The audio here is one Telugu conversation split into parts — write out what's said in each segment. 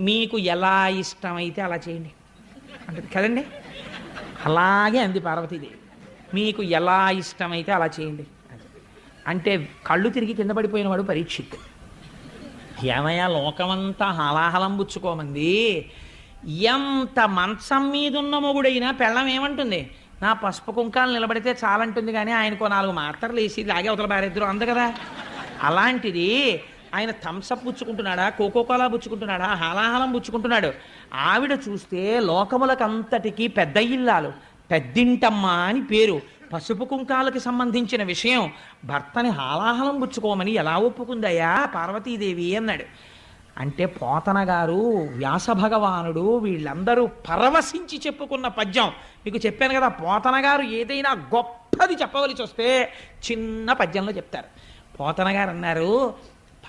మీకు ఎలా ఇష్టమైతే అలా చేయండి. అంటే కదండి? అలాగే అంది పార్వతీదేవి. మీకు ఎలా ఇష్టమైతే అలా చేయండి. అంటే కళ్ళు తిరిగి కింద పడిపోయినవాడు పరీక్షిత్. ఏమయ్యా లోకమంతా హలాహలం పుచ్చుకోమంది. ఎంత మంచం మీదున్న మొగుడైనా పెళ్ళం ఏమంటుంది? నా పసుపు కుంకాలు నిలబడితే చాలంటుంది కానీ ఆయనకు నాలుగు మాత్రలు వేసి లాగే అవతల బారిద్దరు అంద కదా. అలాంటిది ఆయన థమ్సప్ పుచ్చుకుంటున్నాడా? కోకో కోలా పుచ్చుకుంటున్నాడా? హాలాహలం పుచ్చుకుంటున్నాడు. ఆవిడ చూస్తే లోకములకంతటికీ పెద్ద ఇల్లాలు. పెద్దింటమ్మ అని పేరు. పసుపు కుంకాలకి సంబంధించిన విషయం. భర్తని హాలాహలం పుచ్చుకోమని ఎలా ఒప్పుకుందయ్యా? పార్వతీదేవి అన్నాడు. అంటే పోతన గారు వ్యాస భగవానుడు వీళ్ళందరూ పరవశించి చెప్పుకున్న పద్యం. మీకు చెప్పాను కదా పోతన గారు ఏదైనా గొప్పది చెప్పవలసి వస్తే చిన్న పద్యంలో చెప్తారు. పోతన గారు అన్నారు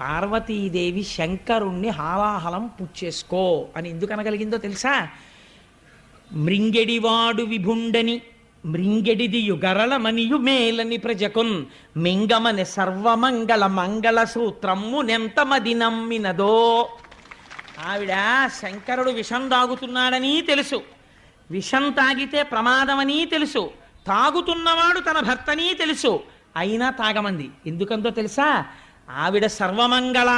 పార్వతీదేవి శంకరుణ్ణి హాలాహలం పుచ్చేసుకో అని ఎందుకు అనగలిగిందో తెలుసా? మృంగెడివాడు విభుండని మృంగెడిది యుగరళమనియు మేలని ప్రజకున్ మింగమని సర్వమంగళ మంగళ సూత్రము నెంతమది నమ్మినదో. ఆవిడ శంకరుడు విషం తాగుతున్నాడని తెలుసు. విషం తాగితే ప్రమాదమని తెలుసు. తాగుతున్నవాడు తన భర్తని తెలుసు. అయినా తాగమంది. ఎందుకందో తెలుసా? ఆవిడ సర్వమంగళ.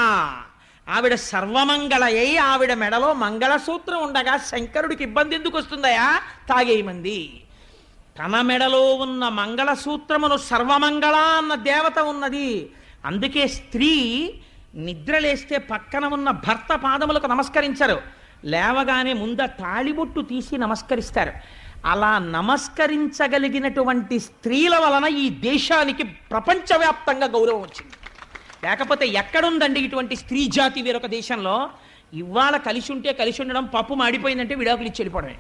ఆవిడ సర్వమంగళ. అయి ఆవిడ మెడలో మంగళసూత్రం ఉండగా శంకరుడికి ఇబ్బంది ఎందుకు వస్తుందయా తాగేయమంది. తన మెడలో ఉన్న మంగళసూత్రమును సర్వమంగళ అన్న దేవత ఉన్నది. అందుకే స్త్రీ నిద్రలేస్తే పక్కన ఉన్న భర్త పాదములకు నమస్కరించరు. లేవగానే ముంద తాళిబొట్టు తీసి నమస్కరిస్తారు. అలా నమస్కరించగలిగినటువంటి స్త్రీల వలన ఈ దేశానికి ప్రపంచవ్యాప్తంగా గౌరవం వచ్చింది. లేకపోతే ఎక్కడుందండి ఇటువంటి స్త్రీ జాతి వేరొక దేశంలో? ఇవాళ కలిసి ఉంటే కలిసి ఉండడం పప్పు మాడిపోయిందంటే విడాకులు ఇచ్చి వెళ్ళిపోవడమే.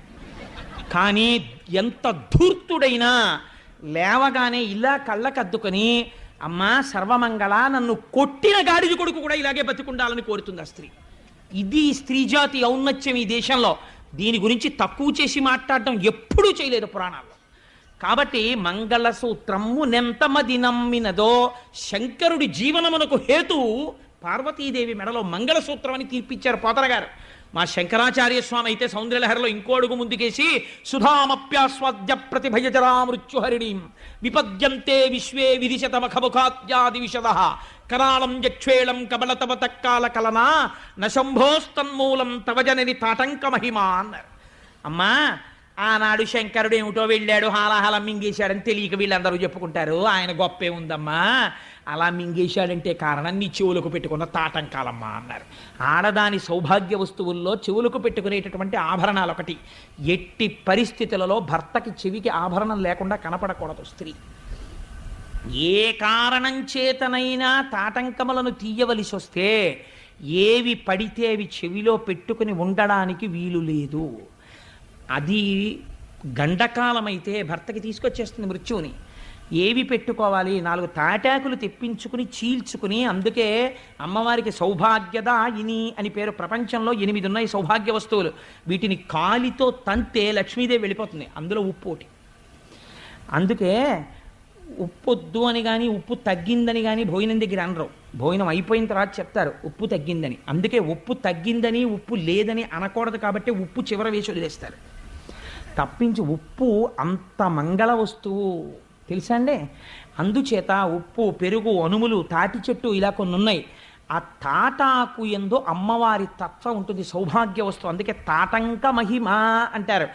కానీ ఎంత ధూర్తుడైనా లేవగానే ఇలా కళ్ళకద్దుకొని అమ్మా సర్వమంగళ నన్ను కొట్టిన గాడిది కొడుకు కూడా ఇలాగే బతికుండాలని కోరుతుంది ఆ స్త్రీ. ఇది స్త్రీ జాతి ఔన్నత్యం ఈ దేశంలో. దీని గురించి తక్కువ చేసి మాట్లాడడం ఎప్పుడూ చేయలేదు పురాణాలు కాబట్టి మంగళసూత్రము నెంతమది నమ్మినదో శంకరుడి జీవనమునకు హేతు పార్వతీదేవి మెడలో మంగళసూత్రం అని తీర్పిచ్చారు పోతర గారు. మా శంకరాచార్య స్వామి అయితే సౌందర్యలహరిలో ఇంకో అడుగు ముందుకేసి సుధామప్యాస్వాద్య ప్రతిభయజరా మృత్యుహరిణి విపద్యంతే విశ్వే విదిశతమఖముఖాత్యాది విషద కరాళం యక్షేళం కమలతవ తక్కాల కలనా నశంభోస్తన్మూలం తవజనని తాటంక మహిమా అన్నారు అమ్మా ఆనాడు శంకరుడు ఏమిటో వెళ్ళాడు హాలాహలం మింగేశాడని తెలియక వీళ్ళందరూ చెప్పుకుంటారు. ఆయన గొప్పే ఉందమ్మా. అలా మింగేశాడంటే కారణం నీ చెవులకు పెట్టుకున్న తాటంకాలమ్మా అన్నారు. ఆడదాని సౌభాగ్య వస్తువుల్లో చెవులకు పెట్టుకునేటటువంటి ఆభరణాలు ఒకటి ఎట్టి పరిస్థితులలో భర్తకి చెవికి ఆభరణం లేకుండా కనపడకూడదు స్త్రీ. ఏ కారణం చేతనైనా తాటంకములను తీయవలసి వస్తే ఏవి పడితే అవి చెవిలో పెట్టుకుని ఉండడానికి వీలు లేదు. అది గండకాలమైతే భర్తకి తీసుకొచ్చేస్తుంది మృత్యువుని. ఏవి పెట్టుకోవాలి? నాలుగు తాటాకులు తెప్పించుకుని చీల్చుకుని అందుకే అమ్మవారికి సౌభాగ్యద ఇని అని పేరు ప్రపంచంలో ఎనిమిది ఉన్నాయి సౌభాగ్య వస్తువులు. వీటిని కాలితో తంతే లక్ష్మీదేవి వెళ్ళిపోతుంది. అందులో ఉప్పు ఒకటి. అందుకే ఉప్పు వద్దు అని కానీ ఉప్పు తగ్గిందని కానీ భోజనం దగ్గర అనరు. భోజనం అయిపోయిన తర్వాత చెప్తారు ఉప్పు తగ్గిందని. అందుకే ఉప్పు తగ్గిందని ఉప్పు లేదని అనకూడదు కాబట్టి ఉప్పు చివర వేసి వదిలేస్తారు. తప్పించి ఉప్పు అంత మంగళ వస్తువు. తెలుసా అండి? అందుచేత ఉప్పు పెరుగు అనుములు తాటి చెట్టు ఇలా కొన్ని ఉన్నాయి ఆ తాటాకు ఎందు అమ్మవారి తత్వం ఉంటుంది సౌభాగ్య వస్తువు. అందుకే తాటంక మహిమ అంటారు.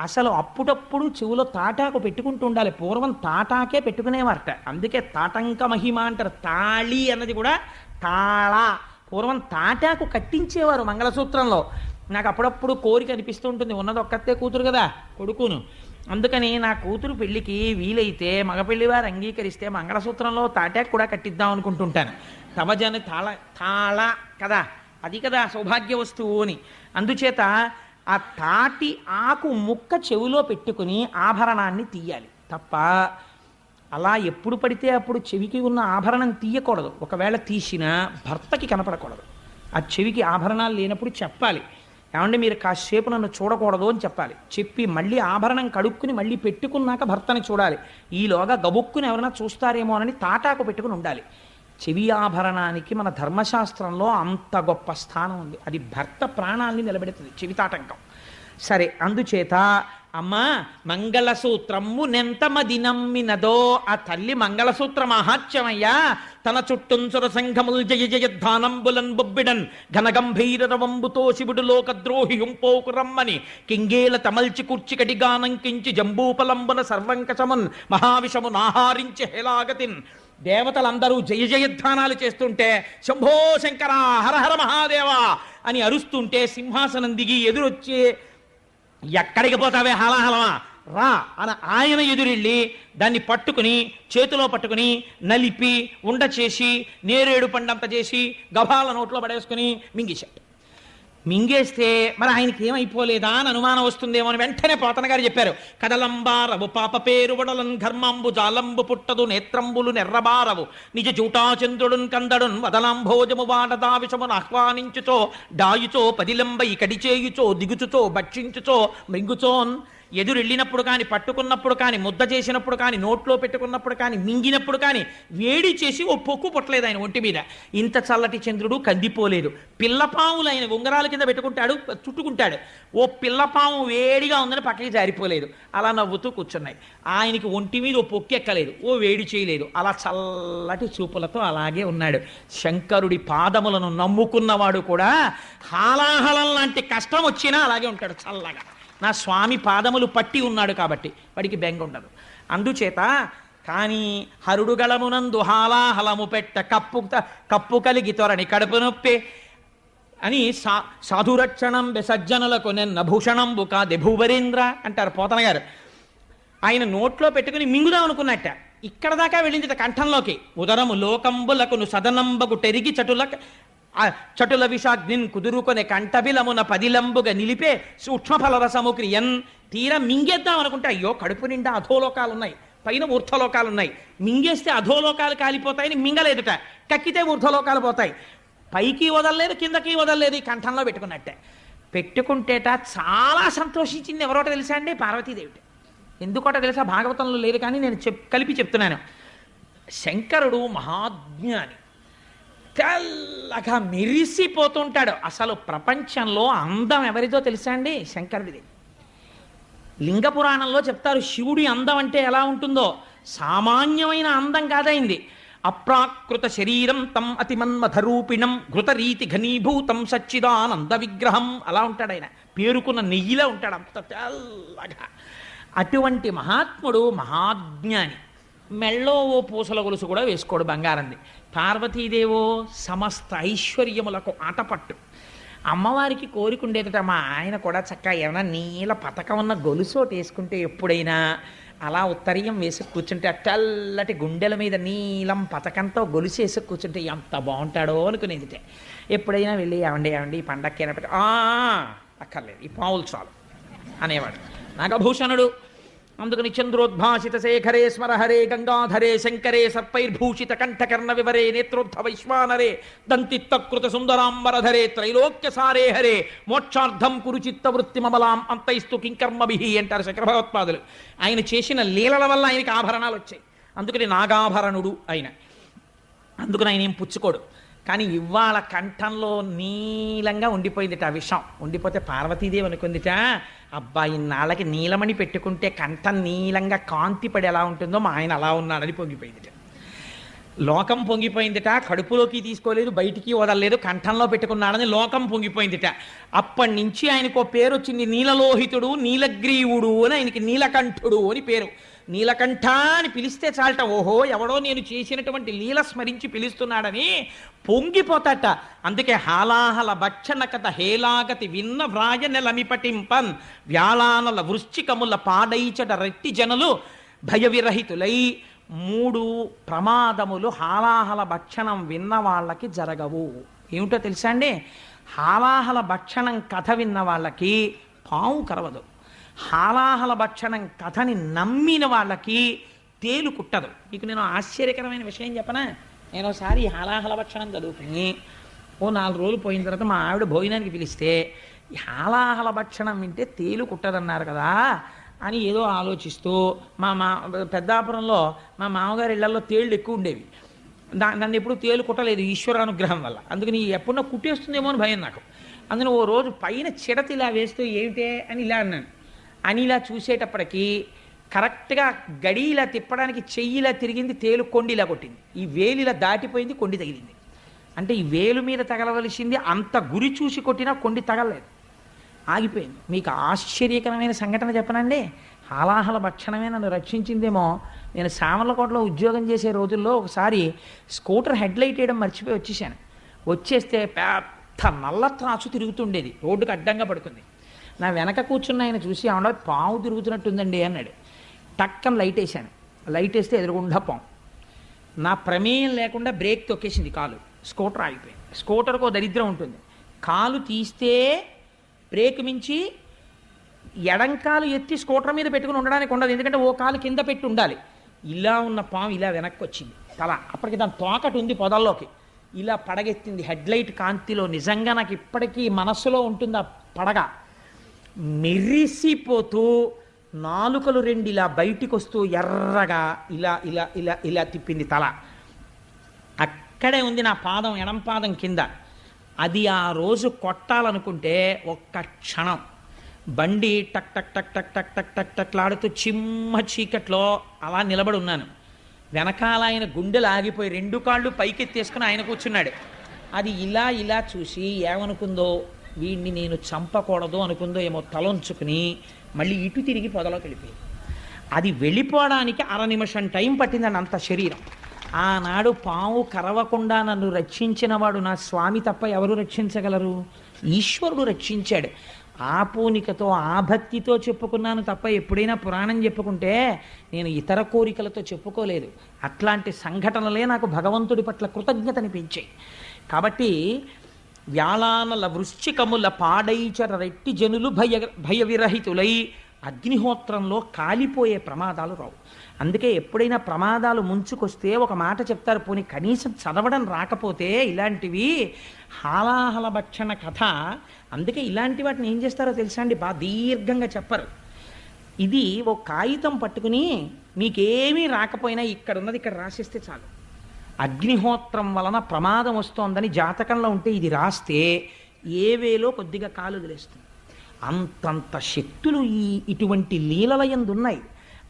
అసలు అప్పుడప్పుడు చెవులో తాటాకు పెట్టుకుంటూ ఉండాలి. పూర్వం తాటాకే పెట్టుకునేవారట. అందుకే తాటంక మహిమ అంటారు. తాళి అన్నది కూడా తాళ. పూర్వం తాటాకు కట్టించేవారు మంగళసూత్రంలో. నాకు అప్పుడప్పుడు కోరిక అనిపిస్తూ ఉంటుంది. ఉన్నది ఒక్కతే కూతురు కదా కొడుకును. అందుకని నా కూతురు పెళ్ళికి వీలైతే మగ పెళ్ళివారు అంగీకరిస్తే మంగళసూత్రంలో తాటాకు కూడా కట్టిద్దాం అనుకుంటుంటాను. తవజని తాళ తాళ కదా అది కదా సౌభాగ్య వస్తువు అని. అందుచేత ఆ తాటి ఆకు ముక్క చెవిలో పెట్టుకుని ఆభరణాన్ని తీయాలి. తప్ప అలా ఎప్పుడు పడితే అప్పుడు చెవికి ఉన్న ఆభరణం తీయకూడదు. ఒకవేళ తీసినా భర్తకి కనపడకూడదు. ఆ చెవికి ఆభరణాలు లేనప్పుడు చెప్పాలి. ఏమంటే మీరు కాసేపు నన్ను చూడకూడదు అని చెప్పాలి. చెప్పి మళ్ళీ ఆభరణం కడుక్కుని మళ్ళీ పెట్టుకున్నాక భర్తని చూడాలి. ఈలోగా గబుక్కుని ఎవరైనా చూస్తారేమో అని తాటాకు పెట్టుకుని ఉండాలి. చెవి ఆభరణానికి మన ధర్మశాస్త్రంలో అంత గొప్ప స్థానం ఉంది. అది భర్త ప్రాణాల్ని నిలబెడుతుంది చెవితాటంకం. సరే అందుచేత అమ్మా మంగళసూత్రము నెంతమది నమ్మినదో ఆ తల్లి మంగళసూత్ర మహాత్యమయ్యా తన చుట్టుంచుర సంఘముల్ జయ జయధ్వానంబులన్ బొబ్బిడన్ ఘనగంభీరరవంబుతో శివుడు లోకద్రోహి హుంపోకు రమ్మని. కింగేల తమల్చి కూర్చి కడిగానంకించి జంబూపలంబున సర్వంకశమున్ మహావిషము నాహారించి హేలాగతిన్ దేవతలందరూ జయ జయధ్వానాలు చేస్తుంటే శంభో శంకర హరహర మహాదేవా మహాదేవ అని అరుస్తుంటే సింహాసనం దిగి ఎదురొచ్చే ఎక్కడికి పోతావే హలాహలమా? రా అని ఆయన ఎదురెళ్ళి దాన్ని పట్టుకుని చేతిలో పట్టుకుని నలిపి ఉండ చేసి నేరేడు పండంత చేసి గభాల నోట్లో పడేసుకుని మింగేశాడు. మింగేస్తే మరి ఆయనకి ఏమైపోలేదా అని అనుమానం వస్తుందేమో అని వెంటనే పోతన గారు చెప్పారు. కదలంబారవు పాప పేరు వడలన్ ఘర్మంబు జాలంబు పుట్టదు నేత్రంబులు నెర్రబారవు. నిజ జూటాచంద్రుడున్ కందడున్ వదలాంభోజము వాడదా విషమును ఆహ్వానించుచో డాయుచో పదిలంబై కడిచేయుచో దిగుచుచో భక్షించుచో మృంగుచోన్ ఎదురెళ్ళినప్పుడు కానీ పట్టుకున్నప్పుడు కానీ ముద్ద చేసినప్పుడు కానీ నోట్లో పెట్టుకున్నప్పుడు కానీ మింగినప్పుడు కానీ వేడి చేసి ఓ పొక్కు పుట్టలేదు ఆయన ఒంటి మీద. ఇంత చల్లటి చంద్రుడు కందిపోలేదు. పిల్లపాములు ఆయన ఉంగరాల కింద పెట్టుకుంటాడు చుట్టుకుంటాడు. ఓ పిల్లపాము వేడిగా ఉందని పక్కకి జారిపోలేదు. అలా నవ్వుతూ కూర్చున్నాయి. ఆయనకి ఒంటి మీద ఓ పొక్కు ఎక్కలేదు. ఓ వేడి చేయలేదు. అలా చల్లటి చూపులతో అలాగే ఉన్నాడు. శంకరుడి పాదములను నమ్ముకున్నవాడు కూడా హాలాహలం లాంటి కష్టం వచ్చినా అలాగే ఉంటాడు చల్లగా. నా స్వామి పాదములు పట్టి ఉన్నాడు కాబట్టి వాడికి బెంగ ఉండదు. అందుచేత కానీ హరుడు గళమునందు హాలాహలము పెట్ట కప్పు కప్పు కలిగి త్వరని కడుపు నొప్పి అని సా సాధురక్షణం సజ్జనులకు నిన్న భూషణంబు కాది భూవరేంద్ర అంటారు పోతన గారు. ఆయన నోట్లో పెట్టుకుని మింగుదాం అనుకున్నట్ట. ఇక్కడ దాకా వెళ్ళింది కంఠంలోకి. ఉదరము లోకంబులకును సదనంబకు టెరిగి చటుల ఆ చటుల విషాగ్నిన్ కుదురుకొనే కంఠబిలమున పదిలంబుగా నిలిపే సూక్ష్మఫల రసము క్రియన్ తీర మింగేద్దాం అనుకుంటే అయ్యో కడుపు నిండా అధోలోకాలు ఉన్నాయి పైన ఊర్ధ్వలోకాలు ఉన్నాయి మింగేస్తే అధోలోకాలు కాలిపోతాయని మింగలేదుట. కక్కితే ఊర్ధ్వలోకాలు పోతాయి. పైకి వదలలేదు కిందకి వదలలేదు ఈ కంఠంలో పెట్టుకున్నట్టే. పెట్టుకుంటేట చాలా సంతోషించింది ఎవరోట తెలుసా అండి? పార్వతీదేవిట. ఎందుకోట తెలుసా? భాగవతంలో లేదు కానీ నేను చెప్ కలిపి చెప్తున్నాను. శంకరుడు మహాజ్ఞాని. తెల్లగా మెరిసిపోతుంటాడు. అసలు ప్రపంచంలో అందం ఎవరిదో తెలుసా అండి? శంకరుడిది. లింగ పురాణంలో చెప్తారు శివుడి అందం అంటే ఎలా ఉంటుందో? సామాన్యమైన అందం కాదైంది. అప్రాకృత శరీరం తం అతిమన్మధరూపిణం ఘృతరీతి ఘనీభూతం సచ్చిదానంద విగ్రహం అలా ఉంటాడు ఆయన. పేరుకున్న నెయ్యిలా ఉంటాడు అంత తెల్లగా. అటువంటి మహాత్ముడు మహాజ్ఞాని. మెళ్ళో ఓ పూసల గొలుసు కూడా వేసుకోడు బంగారంది. పార్వతీదేవో సమస్త ఐశ్వర్యములకు ఆటపట్టు. అమ్మవారికి కోరికుండేదట మా ఆయన కూడా చక్కగా ఏమైనా నీల పథకం ఉన్న గొలుసు వేసుకుంటే ఎప్పుడైనా అలా ఉత్తరీయం వేసి కూర్చుంటే ఆ తెల్లటి గుండెల మీద నీలం పథకంతో గొలుసు వేసి కూర్చుంటే ఎంత బాగుంటాడో అనుకునేదిటే ఎప్పుడైనా వెళ్ళి ఏమండి ఏమండి ఈ పండక్కి "ఆ, అక్కర్లేదు ఈ పావులు చాలు అనేవాడు. నాగభూషణుడు అందుకని చంద్రోద్భాసిత శేఖరే స్మరహరే గంగాధరే శంకరే సర్పైర్భూషిత కంఠకర్ణ వివరే నేత్రోద్ధ వైశ్వానరే దంతిత్తకృత సుందరాంబరధరే త్రైలోక్య సారే హరే మోక్షార్థం కురుచిత్త వృత్తి మమలాం అంతైస్తు కింకర్మభిహి అంటారు శంకర భగవత్పాదులు ఆయన చేసిన లీలల వల్ల ఆయనకి ఆభరణాలు వచ్చాయి. అందుకని నాగాభరణుడు ఆయన. అందుకని ఆయన ఏం పుచ్చుకోడు. కానీ ఇవాళ కంఠంలో నీలంగా ఉండిపోయిందిట ఆ విషం. ఉండిపోతే పార్వతీదేవి అనుకుందిట అబ్బాయి నాళ్ళకి నీలమణి పెట్టుకుంటే కంఠం నీలంగా కాంతి పడి ఎలా ఉంటుందో మా ఆయన అలా ఉన్నాడని పొంగిపోయిందిట. లోకం పొంగిపోయిందిట కడుపులోకి తీసుకోలేదు బయటికి వదలలేదు కంఠంలో పెట్టుకున్నాడని లోకం పొంగిపోయిందిట. అప్పటి నుంచి ఆయనకు పేరు వచ్చింది నీలలోహితుడు నీలగ్రీవుడు అని ఆయనకి నీలకంఠుడు అని పేరు. నీలకంఠ అని పిలిస్తే చాలట. ఓహో ఎవడో నేను చేసినటువంటి లీల స్మరించి పిలుస్తున్నాడని పొంగిపోతాట. అందుకే హాలాహల భక్షణ కథ హేలాగతి విన్న వ్రాయనెలమిపటింపన్ వ్యాళానల వృశ్చికముల పాడైచట రెట్టి జనులు భయవిరహితులై మూడు ప్రమాదములు హాలాహల భక్షణం విన్న వాళ్ళకి జరగవు. ఏమిటో తెలుసా అండి? హాలాహల భక్షణం కథ విన్న వాళ్ళకి పాము కరవదు. హాలాహల భక్షణం కథని నమ్మిన వాళ్ళకి తేలు కుట్టదు. మీకు నేను ఆశ్చర్యకరమైన విషయం చెప్పనా? నేను ఒకసారి హాలాహల భక్షణం చదువుకుని ఓ నాలుగు రోజులు పోయిన తర్వాత మా ఆవిడ భోజనానికి పిలిస్తే హాలాహల భక్షణం వింటే తేలు కుట్టదన్నారు కదా అని ఏదో ఆలోచిస్తూ మా మా పెద్దాపురంలో మా మామగారి ఇళ్ళలో తేళ్ళు ఎక్కువ ఉండేవి. దా నన్ను ఎప్పుడు తేలు కుట్టలేదు ఈశ్వర అనుగ్రహం వల్ల. అందుకని ఎప్పుడన్నా కుట్టేస్తుందేమో అని భయం నాకు. అందుకని ఓ రోజు పైన చిడత ఇలా వేస్తూ ఏమిటే? అని ఇలా అన్నాను. అని ఇలా చూసేటప్పటికీ కరెక్ట్గా గడి ఇలా తిప్పడానికి చెయ్యి ఇలా తిరిగింది తేలు కొండి ఇలా కొట్టింది. ఈ వేలు ఇలా దాటిపోయింది కొండి తగిలింది. అంటే ఈ వేలు మీద తగలవలసింది అంత గురి చూసి కొట్టినా కొండి తగలలేదు. ఆగిపోయింది. మీకు ఆశ్చర్యకరమైన సంఘటన చెప్పనండి. హాలాహల భక్షణమే నన్ను రక్షించిందేమో. నేను సామర్లకోటలో ఉద్యోగం చేసే రోజుల్లో ఒకసారి స్కూటర్ హెడ్లైట్ వేయడం మర్చిపోయి వచ్చేసాను. వచ్చేస్తే పెద్ద నల్ల త్రాసు తిరుగుతుండేది. రోడ్డుకు అడ్డంగా పడుకుంది. నా వెనక కూర్చున్న ఆయన చూసి ఏమన్నా పాము తిరుగుతున్నట్టుందండి అన్నాడు. టక్కన లైట్ వేసాను లైట్ వేస్తే ఎదురుగుండా పాము. నా ప్రమేయం లేకుండా బ్రేక్ తొక్కేసింది కాలు. స్కూటర్ ఆగిపోయింది. స్కూటర్కు దరిద్రం ఉంటుంది. కాలు తీస్తే బ్రేక్ మించి ఎడంకాలు ఎత్తి స్కూటర్ మీద పెట్టుకుని ఉండడానికి ఉండదు. ఎందుకంటే ఓ కాలు కింద పెట్టి ఉండాలి. ఇలా ఉన్న పాము ఇలా వెనక్కి వచ్చింది తల అప్పటికి దాని తోకటి ఉంది పొదల్లోకి. ఇలా పడగెత్తింది. హెడ్లైట్ కాంతిలో. నిజంగా నాకు ఇప్పటికీ మనస్సులో ఉంటుంది ఆ పడగ. మెరిసిపోతూ నాలుకలు రెండు ఇలా బయటికి వస్తూ ఎర్రగా ఇలా ఇలా ఇలా ఇలా తిప్పింది తల. అక్కడే ఉంది నా పాదం ఎడం పాదం కింద. అది ఆ రోజు కొట్టాలనుకుంటే ఒక్క క్షణం. బండి టక్ టక్ టక్ టక్ టక్ టక్ టక్ టక్లాడుతూ చిమ్మ చీకట్లో అలా నిలబడి ఉన్నాను. వెనకాల ఆయన గుండెలు ఆగిపోయి రెండు కాళ్ళు పైకెత్తేసుకుని ఆయన కూర్చున్నాడు. అది ఇలా ఇలా చూసి ఏమనుకుందో వీడిని నేను చంపకూడదు అనుకుందో ఏమో తలొంచుకుని మళ్ళీ ఇటు తిరిగి పొదలోకి వెళ్ళిపోయింది అది వెళ్ళిపోవడానికి అర నిమిషం టైం పట్టిందని అంత శరీరం. ఆనాడు పాము కరవకుండా నన్ను రక్షించినవాడు నా స్వామి తప్ప ఎవరు రక్షించగలరు? ఈశ్వరుడు రక్షించాడు. ఆ పూనికతో ఆ భక్తితో చెప్పుకున్నాను తప్ప ఎప్పుడైనా పురాణం చెప్పుకుంటే నేను ఇతర కోరికలతో చెప్పుకోలేదు. అట్లాంటి సంఘటనలే నాకు భగవంతుడి పట్ల కృతజ్ఞతనిపించాయి. కాబట్టి వ్యాళానల వృశ్చికముల పాడైచర రెట్టి జనులు భయ భయ విరహితులై అగ్నిహోత్రంలో కాలిపోయే ప్రమాదాలు రావు. అందుకే ఎప్పుడైనా ప్రమాదాలు ముంచుకొస్తే ఒక మాట చెప్తారు పోనీ కనీసం చదవడం రాకపోతే ఇలాంటివి హాలాహల భక్షణ కథ. అందుకే ఇలాంటి వాటిని ఏం చేస్తారో తెలుసా అండి? బాగా దీర్ఘంగా చెప్పరు. ఇది ఓ కాగితం పట్టుకుని మీకేమీ రాకపోయినా ఇక్కడ ఉన్నది ఇక్కడ రాసిస్తే చాలు. అగ్నిహోత్రం వలన ప్రమాదం వస్తోందని జాతకంలో ఉంటే ఇది రాస్తే ఏ వేలో కొద్దిగా కాలు వదిలేస్తుంది. అంతంత శక్తులు ఈ ఇటువంటి లీలలయందున్నాయి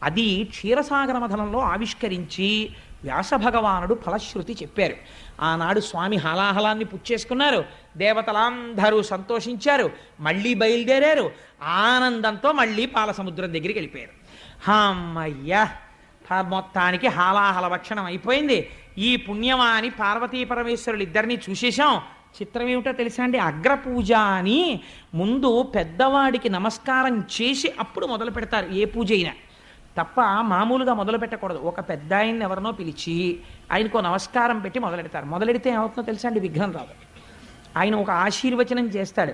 అది క్షీరసాగర మథనంలో ఆవిష్కరించి వ్యాస భగవానుడు ఫలశ్రుతి చెప్పారు. ఆనాడు స్వామి హలాహలాన్ని పుచ్చేసుకున్నారు దేవతలందరూ సంతోషించారు. మళ్ళీ బయలుదేరారు. ఆనందంతో మళ్ళీ పాలసముద్రం దగ్గరికి వెళ్ళిపోయారు. హమ్మయ్యా! మొత్తానికి హాలాహల భక్షణం అయిపోయింది. ఈ పుణ్యమాని పార్వతీ పరమేశ్వరులు ఇద్దరిని చూసేశాం. చిత్రం ఏమిటో తెలుసా అండి? అగ్రపూజ అని ముందు పెద్దవాడికి నమస్కారం చేసి అప్పుడు మొదలు పెడతారు ఏ పూజ అయినా. తప్ప మామూలుగా మొదలు పెట్టకూడదు. ఒక పెద్ద ఆయన్ని ఎవరినో పిలిచి ఆయనకు నమస్కారం పెట్టి మొదలెడతారు మొదలెడితే ఏమవుతుందో తెలుసా అండి? విఘ్నం రాదు ఆయన ఒక ఆశీర్వచనం చేస్తాడు.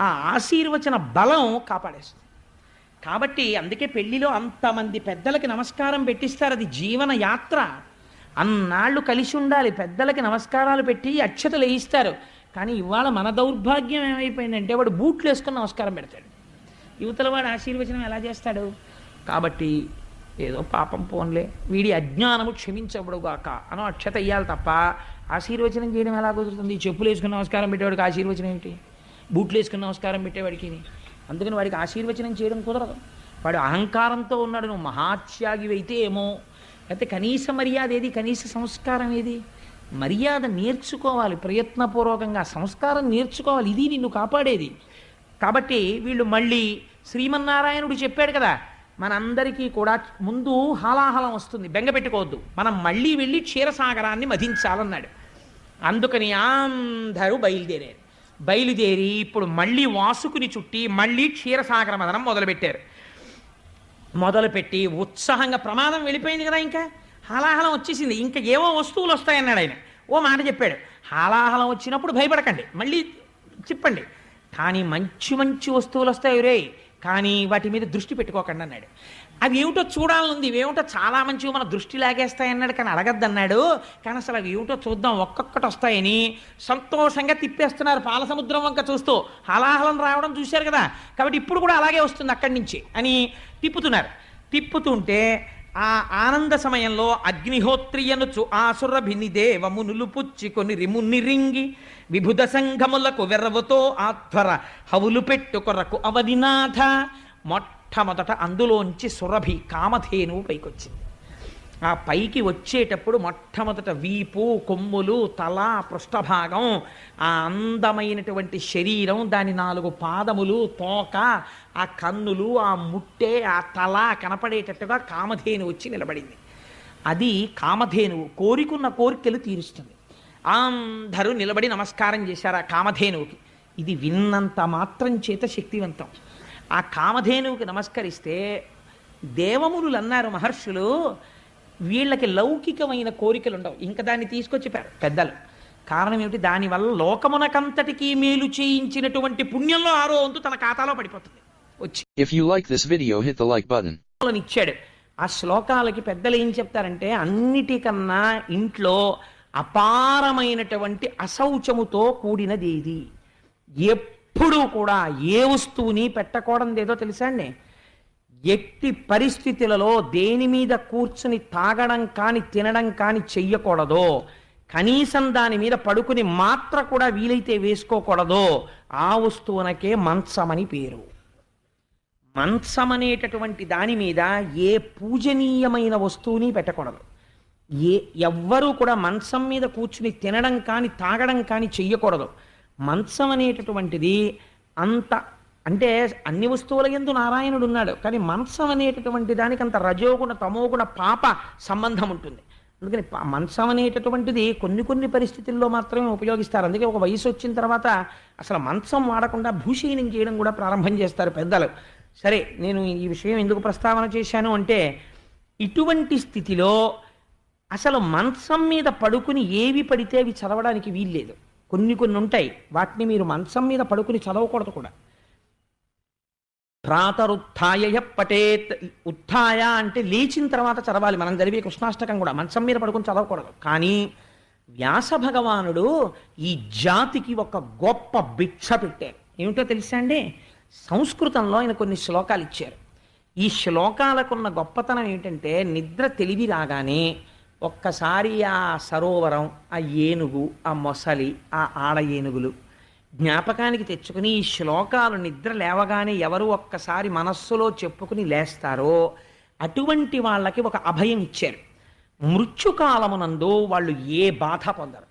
ఆ ఆశీర్వచన బలం కాపాడేస్తుంది. కాబట్టి అందుకే పెళ్ళిలో అంతమంది పెద్దలకి నమస్కారం పెట్టిస్తారు. అది జీవన యాత్ర. అన్నాళ్ళు కలిసి ఉండాలి. పెద్దలకి నమస్కారాలు పెట్టి అక్షతలు వేయిస్తారు. కానీ ఇవాళ మన దౌర్భాగ్యం ఏమైపోయిందంటే వాడు బూట్లు వేసుకుని నమస్కారం పెడతాడు. యువతల వాడు ఆశీర్వచనం ఎలా చేస్తాడు? కాబట్టి ఏదో పాపం పోన్లే. వీడి అజ్ఞానము క్షమించబడుగాక అనో అక్షత ఇయ్యాలి తప్ప ఆశీర్వచనం చేయడం ఎలా కుదురుతుంది? చెప్పులు వేసుకుని నమస్కారం పెట్టేవాడికి ఆశీర్వచనం ఏంటి? బూట్లు వేసుకుని నమస్కారం పెట్టేవాడికి అందుకని వాడికి ఆశీర్వచనం చేయడం కుదరదు. వాడు అహంకారంతో ఉన్నాడు. నువ్వు మహాత్యాగి అయితే ఏమో అయితే కనీస మర్యాద ఏది? కనీస సంస్కారం ఏది? మర్యాద నేర్చుకోవాలి ప్రయత్నపూర్వకంగా. సంస్కారం నేర్చుకోవాలి ఇది నిన్ను కాపాడేది. కాబట్టి వీళ్ళు మళ్ళీ శ్రీమన్నారాయణుడు చెప్పాడు కదా మనందరికీ కూడా ముందు హాలాహలం వస్తుంది బెంగ పెట్టుకోవద్దు. మనం మళ్ళీ వెళ్ళి క్షీరసాగరాన్ని మధించాలన్నాడు. అందుకని అందరూ బయలుదేరారు. బయలుదేరి ఇప్పుడు మళ్ళీ వాసుకుని చుట్టి మళ్ళీ క్షీరసాగర మదనం మొదలుపెట్టారు. మొదలుపెట్టి ఉత్సాహంగా ప్రమాదం వెళ్ళిపోయింది కదా ఇంకా? హాలాహలం వచ్చేసింది. ఇంకా ఏవో వస్తువులు వస్తాయన్నాడు ఆయన. ఓ మాట చెప్పాడు. హలాహలం వచ్చినప్పుడు భయపడకండి. మళ్ళీ చెప్పండి కానీ మంచి మంచి వస్తువులు వస్తాయి రే. కానీ వాటి మీద దృష్టి పెట్టుకోకండి అన్నాడు. అవి ఏమిటో చూడాలనుంది ఇవేమిటో చాలా మంచివి మన దృష్టి లాగేస్తాయన్నాడు కానీ అడగద్దన్నాడు కానీ అసలు అవి ఏమిటో చూద్దాం ఒక్కొక్కటి వస్తాయని సంతోషంగా తిప్పేస్తున్నారు పాల సముద్రం వంక చూస్తూ. హలాహలం రావడం చూశారు కదా? కాబట్టి ఇప్పుడు కూడా అలాగే వస్తుంది అక్కడి నుంచి అని తిప్పుతున్నారు. తిప్పుతుంటే ఆ ఆనంద సమయంలో అగ్నిహోత్రియను చు ఆసురభిని దేవమునులు పుచ్చుకొని రిముని రింగి విభుద సంఘములకు వెర్రవుతో ఆధ్వర హవులు పెట్టు అవధినాథ మొట్ట మొట్టమొదట అందులోంచి సురభి కామధేనువు పైకొచ్చింది. ఆ పైకి వచ్చేటప్పుడు మొట్టమొదట వీపు కొమ్ములు తల పృష్ఠభాగం ఆ అందమైనటువంటి శరీరం దాని నాలుగు పాదములు తోక ఆ కన్నులు ఆ ముట్టె ఆ తల కనపడేటట్టుగా కామధేను వచ్చి నిలబడింది. అది కామధేనువు కోరికున్న కోరికలు తీరుస్తుంది. అందరూ నిలబడి నమస్కారం చేశారు ఆ కామధేనువుకి. ఇది విన్నంత మాత్రం చేత శక్తివంతం. ఆ కామధేనువుకి నమస్కరిస్తే దేవములు అన్నారు మహర్షులు వీళ్ళకి లౌకికమైన కోరికలు ఉండవు ఇంకా దాన్ని తీసుకొచ్చి పెద్దలు. కారణం ఏమిటి? దానివల్ల లోకమునకంతటికీ మేలు చేయించినటువంటి పుణ్యంలో ఆరో వంతు తన ఖాతాలో పడిపోతుంది. వచ్చి. Like this video hit the like button. శ్లోకాలను ఇచ్చాడు ఆ శ్లోకాలకి పెద్దలు ఏం చెప్తారంటే అన్నిటికన్నా ఇంట్లో అపారమైనటువంటి అశౌచముతో కూడినది ఇది ఎప్పుడూ ఎప్పుడూ కూడా ఏ వస్తువుని పెట్టకూడదు ఏదో తెలుసా అండి? ఎట్టి పరిస్థితులలో దేని మీద కూర్చుని తాగడం కాని తినడం కాని చెయ్యకూడదో కనీసం దాని మీద పడుకుని మాత్ర కూడా వీలైతే వేసుకోకూడదో ఆ వస్తువునకే మంచమని పేరు. మంచమనేటటువంటి దాని మీద ఏ పూజనీయమైన వస్తువుని పెట్టకూడదు. ఏ ఎవ్వరూ కూడా మంచం మీద కూర్చుని తినడం కానీ తాగడం కానీ చెయ్యకూడదు. మంచం అనేటటువంటిది అంత అంటే అన్ని వస్తువుల ఎందు నారాయణుడు ఉన్నాడు కానీ మంచం అనేటటువంటి దానికి అంత రజోగుణ తమోగుణ పాప సంబంధం ఉంటుంది. అందుకని మంచం అనేటటువంటిది కొన్ని కొన్ని పరిస్థితుల్లో మాత్రమే ఉపయోగిస్తారు. అందుకే ఒక వయసు వచ్చిన తర్వాత అసలు మంచం వాడకుండా భూషీనం చేయడం కూడా ప్రారంభం చేస్తారు పెద్దలు. సరే నేను ఈ విషయం ఎందుకు ప్రస్తావన చేశాను అంటే ఇటువంటి స్థితిలో అసలు మంచం మీద పడుకుని ఏవి పడితే అవి చదవడానికి వీల్లేదు. కొన్ని కొన్ని ఉంటాయి. వాటిని మీరు మంచం మీద పడుకుని చదవకూడదు కూడా. ప్రాతరుత్య పటేత్ ఉత్థాయ అంటే లేచిన తర్వాత చదవాలి. మనం చదివే కృష్ణాష్టకం కూడా మంచం మీద పడుకుని చదవకూడదు. కానీ వ్యాస భగవానుడు ఈ జాతికి ఒక గొప్ప భిక్ష పెట్టారు. ఏమిటో తెలుసా అండి? సంస్కృతంలో ఆయన కొన్ని శ్లోకాలు ఇచ్చారు. ఈ శ్లోకాలకున్న గొప్పతనం ఏంటంటే నిద్ర తెలివి రాగానే ఒక్కసారి ఆ సరోవరం ఆ ఏనుగు ఆ మొసలి ఆ ఆడ ఏనుగులు జ్ఞాపకానికి తెచ్చుకుని ఈ శ్లోకాలు నిద్ర లేవగానే ఎవరు ఒక్కసారి మనస్సులో చెప్పుకుని లేస్తారో అటువంటి వాళ్ళకి ఒక అభయం ఇచ్చారు. మృత్యుకాలమునందు వాళ్ళు ఏ బాధ పొందరు.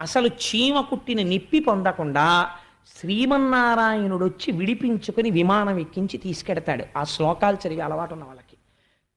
అసలు చీమ కుట్టిన నిప్పి పొందకుండా శ్రీమన్నారాయణుడు వచ్చి విడిపించుకుని విమానం ఎక్కించి తీసుకెడతాడు. ఆ శ్లోకాలు చదివే అలవాటు ఉన్న వాళ్ళకి.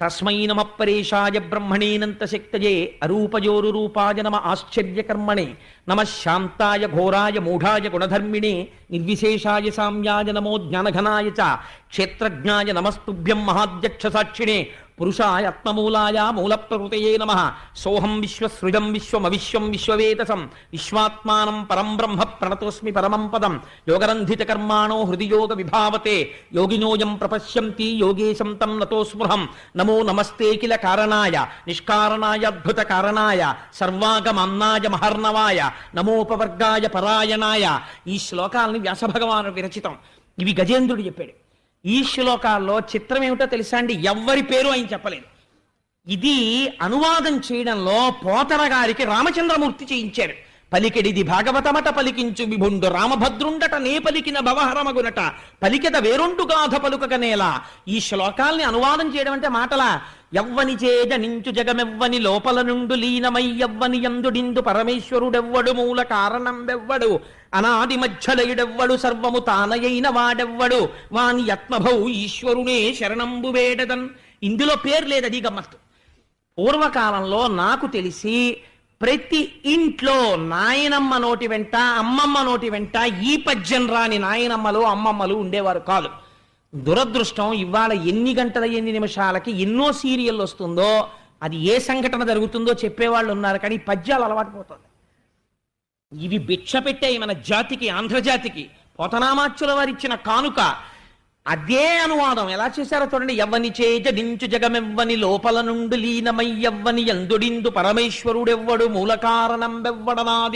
తస్మై నమ పరేషాయ బ్రహ్మణేనంత శక్తయే అరూపజోరు రూపాయ నమ ఆశ్చర్యకర్మణే నమ శాంతాయ ఘోరాయ మూఢాయ గుణధర్మిణే నిర్విశేషాయ సామ్యాయ నమో జ్ఞానఘనాయ చ క్షేత్రజ్ఞాయ నమస్తుభ్యం మహాధ్యక్ష సాక్షిణే పురుషాయ ఆత్మమూలాయ మూల ప్రకృతయే నమ. సోహం విశ్వసృజం విశ్వమవిశ్వం విశ్వవేతసం విశ్వాత్మానం పరం బ్రహ్మ ప్రణతోస్మి పరమం పదం. యోగరంధిత కర్మాణో హృదియోగ విభావతే. యోగినోయం ప్రపశ్యంతి యోగేశం తం నతో స్పృహం నమో నమస్తే కిల కారణాయ. నిష్కారణాయ అద్భుత కారణాయ. సర్వాగమన్నాయ మహర్ణవాయ. నమోపవర్గాయ పరాయణాయ. ఈ శ్లోకాలని వ్యాసభగవాను విరచితం. ఇవి గజేంద్రుడు చెప్పాడు. ఈ శ్లోకాల్లో చిత్రం ఏమిటో తెలుసా అండి? ఎవ్వరి పేరు ఆయన చెప్పలేదు. ఇది అనువాదం చేయడంలో పోతర గారికి రామచంద్రమూర్తి చేయించారు. పలికెడిది భాగవతమట పలికించు విభుండు రామభద్రుండట నే పలికిన భవహరమగునట. పలికెద వేరొండు గాథ పలుకక నేల. ఈ శ్లోకాల్ని అనువాదం చేయడం అంటే మాటల? ఎవ్వని చేజ నించు జగమెవ్వని లోపల నుండు లీనమై ఎవ్వని ఎందుడిందు పరమేశ్వరుడెవ్వడు మూల కారణం వెవ్వడు అనాది మధ్యలయుడెవ్వడు సర్వము తానయైన వాడెవ్వడు? వాని యత్మభౌ ఈశ్వరునే శరణంబు వేడదన్. ఇందులో పేరు లేదు అది గమ్మత్తు పూర్వకాలంలో నాకు తెలిసి ప్రతి ఇంట్లో నాయనమ్మ నోటి వెంట అమ్మమ్మ నోటి వెంట ఈ పద్యం రాని నాయనమ్మలు అమ్మమ్మలు ఉండేవారు కాదు. దురదృష్టం ఇవాళ ఎన్ని గంటల ఎన్ని నిమిషాలకి ఎన్నో సీరియల్ వస్తుందో అది ఏ సంఘటన జరుగుతుందో చెప్పేవాళ్ళు ఉన్నారు కానీ పద్యాలు అలవాటు పోతుంది. ఇవి భిక్ష పెట్టాయి మన జాతికి ఆంధ్రజాతికి. పోతనామాచ్యుల వారిచ్చిన కానుక. అదే అనువాదం. ఎలా చేశారో చూడండి. ఎవ్వని చేజ దించు జగమెవ్వని లోపల నుండి లీనమయ్యవ్వని ఎందుడిందు పరమేశ్వరుడెవ్వడు మూల కారణం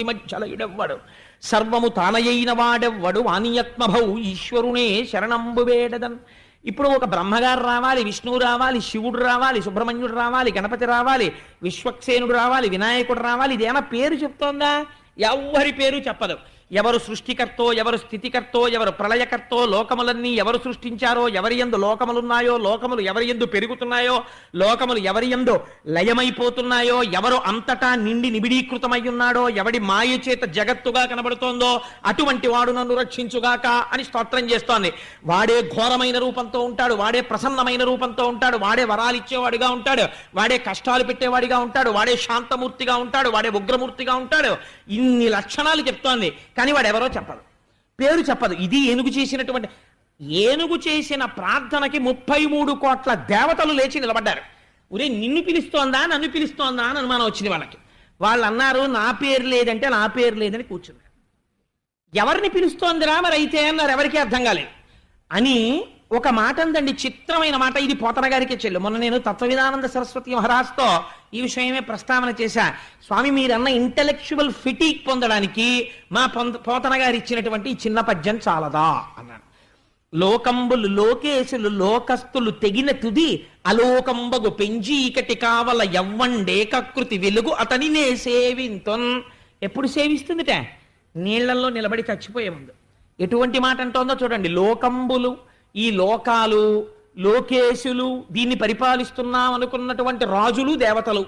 మధ్యలయుడెవ్వడు సర్వము తానయైన వాడెవ్వడు వానియత్మభౌ ఈశ్వరునే శరణంబు వేడదన్. ఇప్పుడు ఒక బ్రహ్మగారు రావాలి విష్ణువు రావాలి శివుడు రావాలి సుబ్రహ్మణ్యుడు రావాలి గణపతి రావాలి విశ్వక్సేనుడు రావాలి వినాయకుడు రావాలి. ఇదేమైనా పేరు చెప్తోందా? ఎవ్వరి పేరు చెప్పదు. ఎవరు సృష్టికర్తో ఎవరు స్థితికర్తో ఎవరు ప్రళయకర్తో లోకములన్నీ ఎవరు సృష్టించారో ఎవరి ఎందు లోకములున్నాయో లోకములు ఎవరి ఎందు పెరుగుతున్నాయో లోకములు ఎవరి ఎందు లయమైపోతున్నాయో ఎవరు అంతటా నిండి నిబిడీకృతమై ఉన్నాడో ఎవడి మాయ చేత జగత్తుగా కనబడుతోందో అటువంటి వాడు నన్ను రక్షించుగాక అని స్తోత్రం చేస్తోంది. వాడే ఘోరమైన రూపంతో ఉంటాడు వాడే ప్రసన్నమైన రూపంతో ఉంటాడు వాడే వరాలు ఇచ్చేవాడిగా ఉంటాడు వాడే కష్టాలు పెట్టేవాడిగా ఉంటాడు వాడే శాంతమూర్తిగా ఉంటాడు వాడే ఉగ్రమూర్తిగా ఉంటాడు. ఇన్ని లక్షణాలు చెప్తోంది. కానీ వాడు ఎవరో చెప్పదు పేరు చెప్పదు. ఇది ఏనుగు చేసినటువంటి ఏనుగు చేసిన ప్రార్థనకి ముప్పై మూడు కోట్ల దేవతలు లేచి నిలబడ్డారు. ఒరే నిన్ను పిలుస్తోందా నన్ను పిలుస్తోందా అని అనుమానం వచ్చింది వాళ్ళకి. వాళ్ళు అన్నారు నా పేరు లేదంటే నా పేరు లేదని కూర్చున్నారు. ఎవరిని పిలుస్తోందిరా మరి అయితే అన్నారు ఎవరికీ అర్థం కాలేదు. అని ఒక మాట అందండి చిత్రమైన మాట. ఇది పోతన గారికి చెల్లు. మొన్న నేను తత్వవిధానంద సరస్వతి మహారాజ్తో ఈ విషయమే ప్రస్తావన చేశా. స్వామి మీరన్న ఇంటలెక్చువల్ ఫిటీక్ పొందడానికి మా పోతన గారు ఇచ్చినటువంటి చిన్న పద్యం చాలదా? అన్నాను లోకంబులు లోకేశులు లోకస్తులు తెగిన తుది అలోకంబగు పెంజీకటి కావల యవ్వండేకృతి వెలుగు అతని నే సేవింతొన్. ఎప్పుడు సేవిస్తుందిట? నీళ్ళలో నిలబడి చచ్చిపోయే ముందు. ఎటువంటి మాట అంటోందో చూడండి. లోకంబులు ఈ లోకాలు లోకేశులు దీన్ని పరిపాలిస్తున్నాం అనుకున్నటువంటి రాజులు దేవతలు.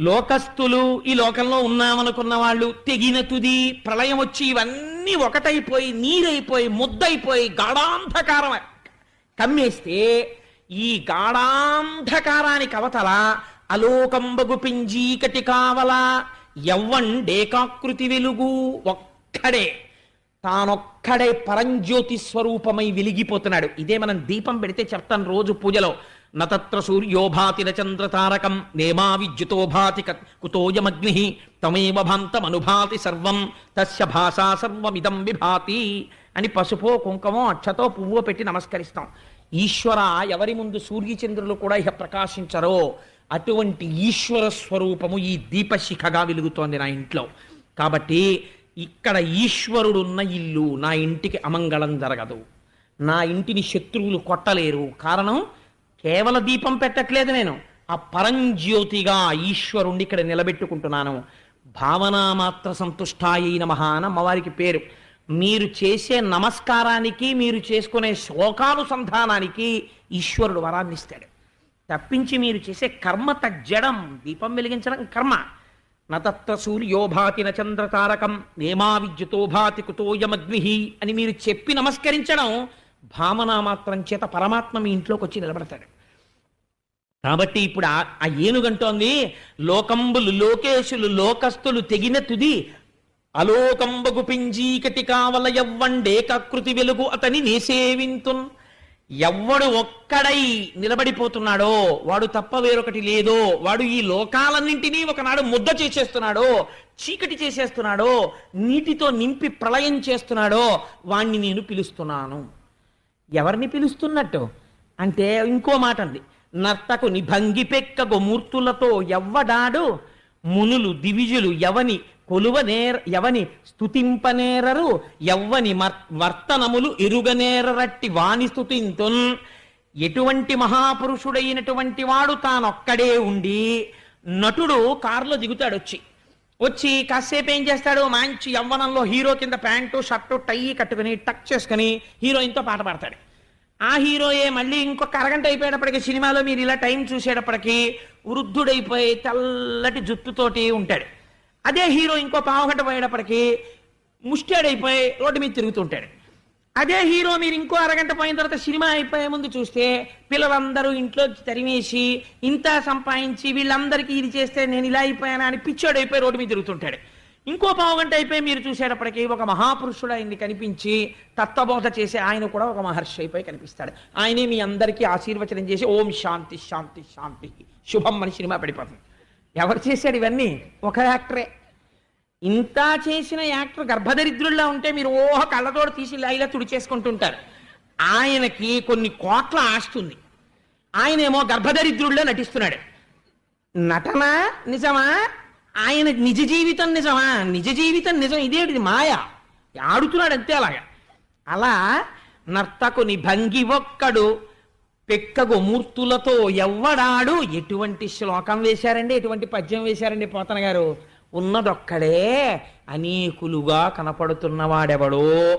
లోకస్తులు ఈ లోకంలో ఉన్నామనుకున్న వాళ్ళు తెగిన తుది ప్రళయం వచ్చి ఇవన్నీ ఒకటైపోయి నీరైపోయి ముద్దైపోయి గాఢాంధకారం కమ్మేస్తే ఈ గాఢాంధకారానికి అవతల అలోకంబగు పింజీకటి కావల ఎవ్వండేకాకృతి వెలుగు ఒక్కడే. తానొక్కడే పరంజ్యోతి స్వరూపమై వెలిగిపోతున్నాడు. ఇదే మనం దీపం పెడితే చెప్తాను రోజు పూజలో. నతత్ర సూర్యోభాతి చంద్ర తారకం నేమా విద్యుతో భాతి కుతోయమగ్ని తమేవ భాంతమనుభాతి సర్వం తస్య భాషా సర్వమిదం విభాతి అని పసుపో కుంకమో అక్షతో పువ్వో పెట్టి నమస్కరిస్తాం. ఈశ్వర ఎవరి ముందు సూర్యచంద్రులు కూడా ఇక ప్రకాశించరో అటువంటి ఈశ్వర స్వరూపము ఈ దీపశిఖగా వెలుగుతోంది నా ఇంట్లో. కాబట్టి ఇక్కడ ఈశ్వరుడున్న ఇల్లు నా ఇంటికి అమంగళం జరగదు. నా ఇంటిని శత్రువులు కొట్టలేరు. కారణం కేవల దీపం పెట్టట్లేదు నేను. ఆ పరంజ్యోతిగా ఈశ్వరుణ్ణి ఇక్కడ నిలబెట్టుకుంటున్నాను. భావన మాత్ర సంతుష్టాయి నమః అని అమ్మవారికి పేరు. మీరు చేసే నమస్కారానికి మీరు చేసుకునే శోకానుసంధానానికి ఈశ్వరుడు వరాన్నిస్తాడు. తప్పించి మీరు చేసే కర్మ తజ్జడం దీపం వెలిగించడం కర్మ. నతత్ర సూర్యోభాతి చంద్ర తారకం నేమా విద్యుతో భాతి కుతోయమగ్ని అని మీరు చెప్పి నమస్కరించడం భావన మాత్రం చేత పరమాత్మ మీ ఇంట్లోకి వచ్చి నిలబడతాడు. కాబట్టి ఇప్పుడు ఆ- ఆ ఏనుగంటోంది లోకంబులు లోకేశులు లోకస్తులు తెగిన తుది అలోకంబగు పింజీకటి కావల ఎవ్వండేకృతి వెలుగు అతని నేసేవింతున్. ఎవ్వడు ఒక్కడై నిలబడిపోతున్నాడో వాడు తప్ప వేరొకటి లేదో వాడు ఈ లోకాలన్నింటినీ ఒకనాడు ముద్ద చేసేస్తున్నాడో చీకటి చేసేస్తున్నాడో నీటితో నింపి ప్రళయం చేస్తున్నాడో వాణ్ణి నేను పిలుస్తున్నాను. ఎవరిని పిలుస్తున్నట్టు? అంటే ఇంకో మాట అంది. నర్తకుని భంగిపెక్కగు మూర్తులతో ఎవ్వడాడు? మునులు దివిజులు ఎవని కొలువనేర్ ఎవని స్థుతింపనేరరు ఎవ్వని మర్- వర్తనములు ఇరుగనేరరట్టి వాని స్థుతింతున్ ఎటువంటి మహాపురుషుడైనటువంటి వాడు తానొక్కడే ఉండి నటుడు కారులో దిగుతాడు వచ్చి వచ్చి కాసేపు ఏం చేస్తాడు మంచి యవ్వనంలో హీరో కింద ప్యాంటు షర్టు టై కట్టుకుని టక్ చేసుకుని హీరోయిన్తో పాట పాడతాడు. ఆ హీరోయే మళ్ళీ ఇంకొక అరగంట అయిపోయేటప్పటికి సినిమాలో మీరు ఇలా టైం చూసేటప్పటికి వృద్ధుడైపోయి తెల్లటి జుట్టుతోటి ఉంటాడు. అదే హీరో ఇంకో పావుగంట పోయేటప్పటికి ముష్టేడైపోయి రోడ్డు మీద తిరుగుతుంటాడు. అదే హీరో మీరు ఇంకో అరగంట పోయిన తర్వాత సినిమా అయిపోయే ముందు చూస్తే పిల్లలందరూ ఇంట్లో తరిమేసి ఇంత సంపాదించి వీళ్ళందరికీ ఇది చేస్తే నేను ఇలా అయిపోయానా అని పిచ్చోడు అయిపోయి రోడ్డు మీద తిరుగుతుంటాడు. ఇంకో పావుగంట అయిపోయి మీరు చూసేటప్పటికీ ఒక మహాపురుషుడు ఆయన్ని కనిపించి తత్వబోధ చేసి ఆయన కూడా ఒక మహర్షి అయిపోయి కనిపిస్తాడు. ఆయనే మీ అందరికీ ఆశీర్వచనం చేసి ఓం శాంతి శాంతి శాంతి. శుభం అని సినిమా పడిపోతుంది. ఎవరు చేశాడు ఇవన్నీ? ఒక యాక్టరే. ఇంత చేసిన యాక్టర్ గర్భదరిద్రుల్లో ఉంటే మీరు ఓహ కళ్ళతోడు తీసి ఇలా ఇలా తుడిచేసుకుంటుంటారు. ఆయనకి కొన్ని కోట్ల ఆస్తుంది ఆయనేమో గర్భదరిద్రుల్లో నటిస్తున్నాడు. నటన? నిజమా? ఆయన నిజ జీవితం నిజమా? నిజ జీవితం నిజం ఇదేంటిది? మాయ. ఆడుతున్నాడు అంతే అలాగా. అలా నర్తకుని భంగి ఒక్కడు పెక్కగు మూర్తులతో ఎవ్వడాడు? ఎటువంటి శ్లోకం వేశారండి? ఎటువంటి పద్యం వేశారండి పోతన గారు? ఉన్నదొక్కడే అనేకులుగా కనపడుతున్నవాడెవడో.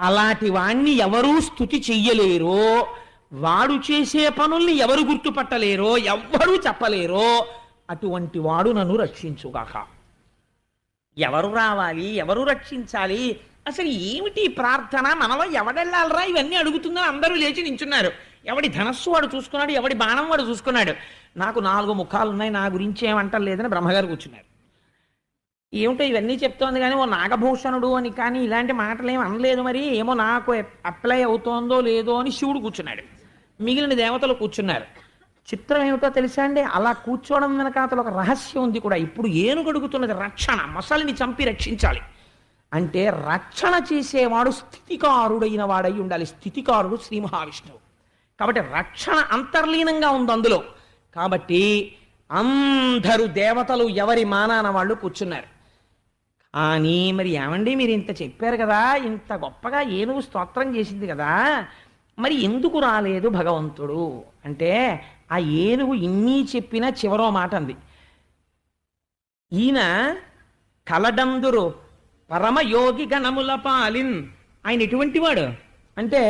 అలాంటి వాణ్ణి ఎవరూ స్థుతి చెయ్యలేరో. వాడు చేసే పనుల్ని ఎవరు గుర్తుపట్టలేరో ఎవ్వరూ చెప్పలేరో. అటువంటి వాడు నన్ను రక్షించుగాక. ఎవరు రావాలి? ఎవరు రక్షించాలి? అసలు ఏమిటి ప్రార్థన? మనలో ఎవడెళ్ళాలరా? ఇవన్నీ అడుగుతుందని అందరూ లేచి నించున్నారు. ఎవడి ధనస్సు వాడు చూసుకున్నాడు ఎవడి బాణం వాడు చూసుకున్నాడు. నాకు నాలుగు ముఖాలు ఉన్నాయి నా గురించి ఏమంటలేదని బ్రహ్మగారు కూర్చున్నారు. ఏమిటో ఇవన్నీ చెప్తోంది కానీ ఓ నాగభూషణుడు అని కానీ ఇలాంటి మాటలు ఏమి అనలేదు మరి. ఏమో నాకు అప్లై అవుతోందో లేదో అని శివుడు కూర్చున్నాడు. మిగిలిన దేవతలు కూర్చున్నారు. చిత్రం ఏమిటో తెలుసా అండి? అలా కూర్చోవడం వెనక అతను ఒక రహస్యం ఉంది కూడా. ఇప్పుడు ఏనుగడుగుతున్నది రక్షణ మసలిని చంపి రక్షించాలి. అంటే రక్షణ చేసేవాడు స్థితికారుడైన వాడై ఉండాలి. స్థితికారుడు శ్రీ మహావిష్ణువు. కాబట్టి రక్షణ అంతర్లీనంగా ఉంది అందులో. కాబట్టి అందరూ దేవతలు ఎవరి మానాన వాళ్ళు కూర్చున్నారు. కానీ మరి ఏమండి మీరు ఇంత చెప్పారు కదా ఇంత గొప్పగా ఏనుగు స్తోత్రం చేసింది కదా మరి ఎందుకు రాలేదు భగవంతుడు? అంటే ఆ ఏనుగు ఇన్ని చెప్పినా చివరో మాట అంది. ఈయన కలడందురు పరమయోగి గణముల పాలిన్ ఆయన ఎటువంటి వాడు అంటే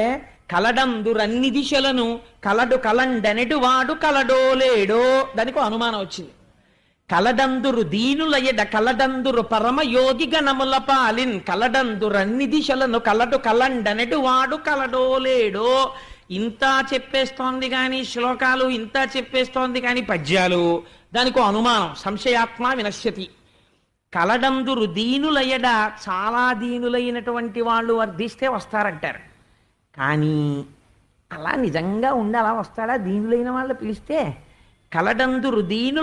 కలడందురన్ని దిశలను కలడు కలండనెటు వాడు కలడోలేడో దానికి అనుమానం వచ్చింది. కలడందురు దీనుల కలడందురు పరమయోగి గణముల పాలిన్ కలడందురన్ని దిశలను కలడు కలండనెటు వాడు కలడోలేడో. ఇంత చెప్పేస్తోంది కానీ శ్లోకాలు ఇంత చెప్పేస్తోంది కానీ పద్యాలు దానికి అనుమానం సంశయాత్మ వినశ్యతి. కలడందురు దీనుల చాలా దీనులైనటువంటి వాళ్ళు వర్ధిస్తే వస్తారంటారు. కానీ అలా నిజంగా ఉండి అలా వస్తాడా? దీనులైన వాళ్ళు పిలిస్తే కలడందురు రుదీను